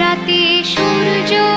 রাতে সূর্য